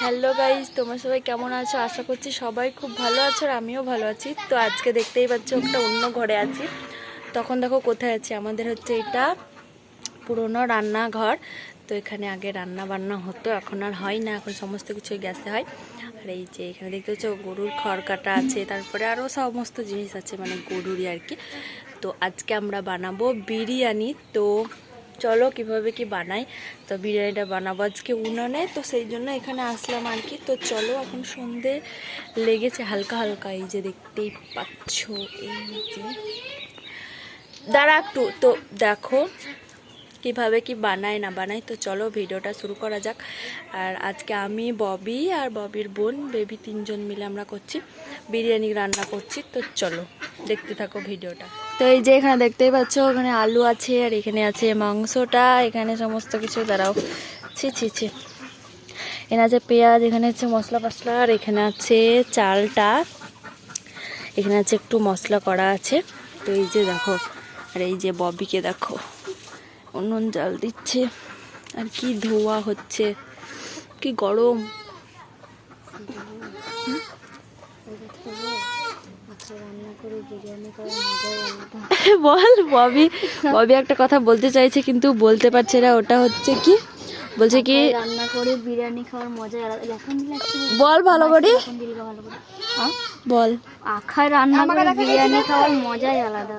Hello guys তোমরা সবাই কেমন আছো? আশা করছি সবাই খুব ভালো আছো আর আমিও ভালো আছি। তো আজকে দেখতেই পাচ্ছ একটা অন্য ঘরে আছি। তখন দেখো কোথায় আছি? আমাদের হচ্ছে এটা পুরনো রান্নাঘর। তো এখানে আগে রান্না বান্না হতো, এখন আর হয় না, এখন সমস্ত কিছু গ্যাসে হয়। আর এই যে এখানে দেখতে পাচ্ছ গরুর খড় কাটা আছে, তারপরে আরও সমস্ত জিনিস আছে মানে গরুরই আর কি। তো আজকে আমরা বানাবো বিরিয়ানি। তো চলো কীভাবে কি বানাই। তো বিরিয়ানিটা বানাবো আজকে উনানে, তো সেই জন্য এখানে আসলাম আর কি। তো চলো এখন সন্ধে লেগেছে, হালকা হালকা, এই যে দেখতেই পাচ্ছ, এই যে। দাঁড়া একটু, তো দেখো কীভাবে কি বানায়, না বানাই তো চলো ভিডিওটা শুরু করা যাক। আর আজকে আমি, ববি আর ববির বোন, বেবি তিনজন মিলে আমরা করছি, বিরিয়ানি রান্না করছি। তো চলো, দেখতে থাকো ভিডিওটা। তো এই যে এখানে দেখতেই পাচ্ছ, ওখানে আলু আছে আর এখানে আছে মাংসটা, এখানে সমস্ত কিছু, দাঁড়াও। ছি ছি ছি। এখানে আছে পেঁয়াজ, এখানে আছে মশলা ফসলা আর এখানে আছে চালটা। এখানে আছে একটু মশলা করা আছে। তো এই যে দেখো, আর এই যে ববিকে দেখো, উনুন জাল দিচ্ছে। আর কি ধোয়া হচ্ছে, কি গরম। বল ববি। ববি একটা কথা বলতে চাইছে কিন্তু বলতে পারছে না ওটা হচ্ছে কি? বলছে কি রান্না করে বিরিয়ানি খাওয়ার মজা বল ভালো করে? বল। আখায় রান্না করে বিরিয়ানি খাওয়ার মজাই আলাদা।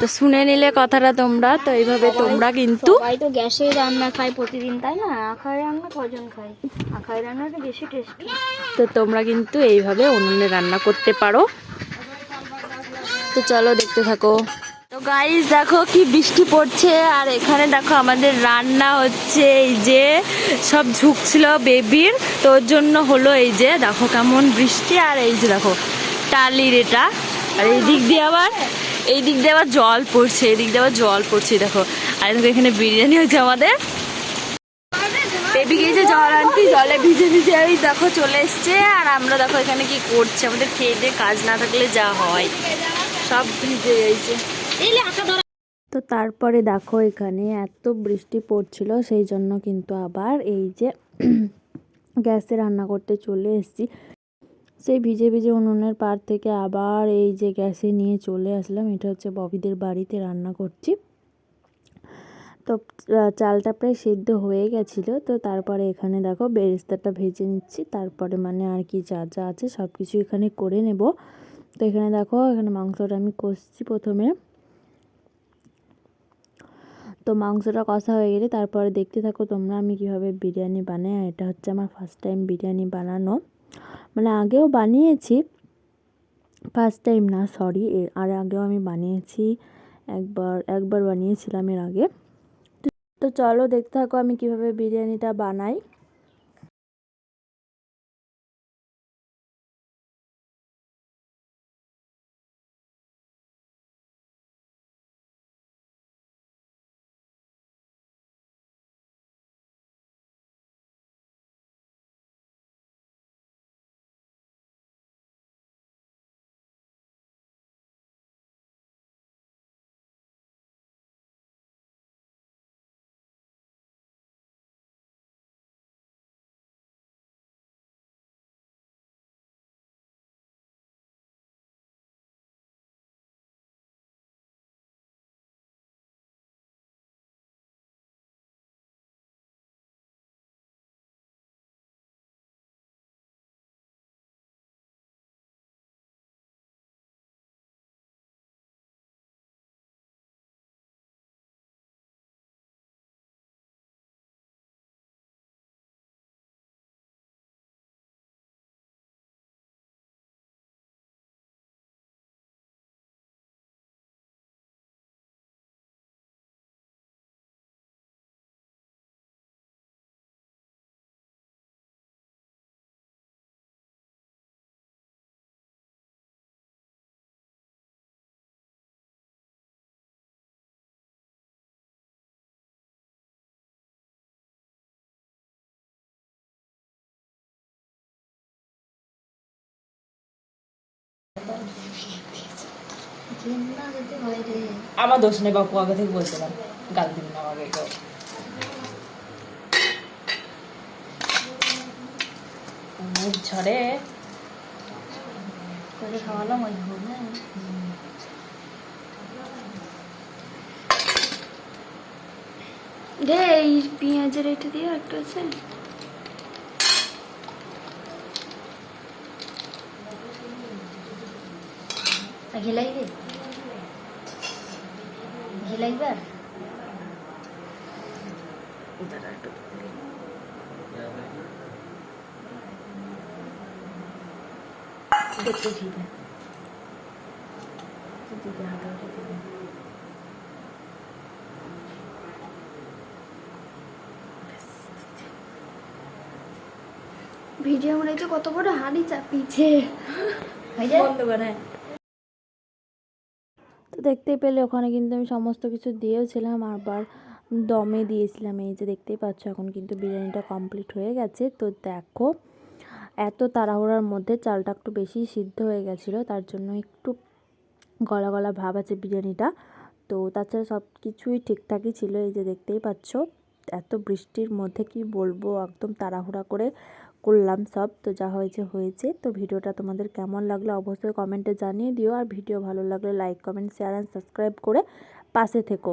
তো শুনে নিলে কথাটা তোমরা তো এইভাবে তোমরা কিন্তু সবাই তো গ্যাসে রান্না খায় প্রতিদিন তাই না? আখায় রান্না কজন খায়? আখায় রান্নাটা বেশি টেস্টি তো তোমরা কিন্তু এইভাবে উনুনে রান্না করতে পারো। তো চলো দেখতে থাকো। তো গাইস দেখো কি বৃষ্টি পড়ছে আর এখানে দেখো আমাদের রান্না হচ্ছে এই যে সব ঝুঁকছিল বেবির তো ওর জন্য হলো এই যে দেখো কেমন বৃষ্টি আর এই যে দেখো টালির এটা। আর এই দিক দিয়ে আবার এই দিক দিয়ে আবার জল পড়ছে, এই দিক দিয়ে আবার জল পড়ছে দেখো। আর দেখো, এখানে বিরিয়ানি হয়েছে আমাদের। বেবি গিয়েছে জল আনতে, জলে ভিজে ভিজে ওই দেখো, চলে এসছে। আর আমরা দেখো এখানে কি করছে, আমাদের খেয়ে দিয়ে কাজ না থাকলে যা হয়। সব ভিজে গেছে। তো তারপরে দেখো এখানে এত বৃষ্টি পড়ছিল, সেই জন্য কিন্তু আবার এই যে গ্যাসে রান্না করতে চলে এসেছি। সেই ভিজে ভিজে উনুনের পার থেকে আবার এই যে গ্যাসে নিয়ে চলে আসলাম, এটা হচ্ছে ববিদের বাড়িতে রান্না করছি। তো চালটা প্রায় সেদ্ধ হয়ে গেছিল, তো তারপরে এখানে দেখো বেরেস্তাটা ভেজে নিচ্ছি, তারপরে মানে আর কি যা যা আছে সব কিছু এখানে করে নেব। তো এখানে দেখো, এখানে মাংসটা আমি কষছি প্রথমে। তো মাংসটা কষা হয়ে গেলে তারপরে দেখতে থাকো তোমরা আমি কীভাবে বিরিয়ানি বানাই এটা হচ্ছে আমার ফার্স্ট টাইম বিরিয়ানি বানানো। মানে আগেও বানিয়েছি ফার্স্ট টাইম না সরি এর আর আগেও আমি বানিয়েছি, একবার একবার বানিয়েছিলাম এর আগে। তো চলো দেখতে থাকো আমি কীভাবে বিরিয়ানিটা বানাই। আমার দোষ নেই বাপু আগে থেকে বলছিলাম। গাল দিন না আমাকে কেউ। ঝড়ে। করে খাওয়ালাম ওই হবে দে এই পেঁয়াজের এটা দিয়ে একটা আছে। ঘি লাগবে? ঘি লাগবে দেখতে ঠিক আছে দিদি হাতে ভিডিও মনে হচ্ছে কত বড় হাড়ি চাপিয়েছে। বন্ধ করে। তো দেখতেই পেলে ওখানে কিন্তু আমি সমস্ত কিছু দিয়েওছিলাম, আবার দমে দিয়েছিলাম। এই যে দেখতেই পাচ্ছ, এখন কিন্তু বিরিয়ানিটা কমপ্লিট হয়ে গেছে। তো দেখো, এত তাড়াহুড়ার মধ্যে চালটা একটু বেশি সিদ্ধ হয়ে গেছিল, তার জন্য একটু গলা গলা ভাব আছে বিরিয়ানিটা। তো তাছাড়া সব কিছুই ঠিকঠাকই ছিল, এই যে দেখতেই পাচ্ছ। এত বৃষ্টির মধ্যে কি বলব, একদম তাড়াহুড়া করে করলাম সব, তো যা হয়েছে হয়েছে। তো ভিডিওটা তোমাদের কেমন লাগল অবশ্যই কমেন্টে জানিয়ে দিও। আর ভিডিও ভালো লাগলে like comment share and subscribe করে পাশে থেকো।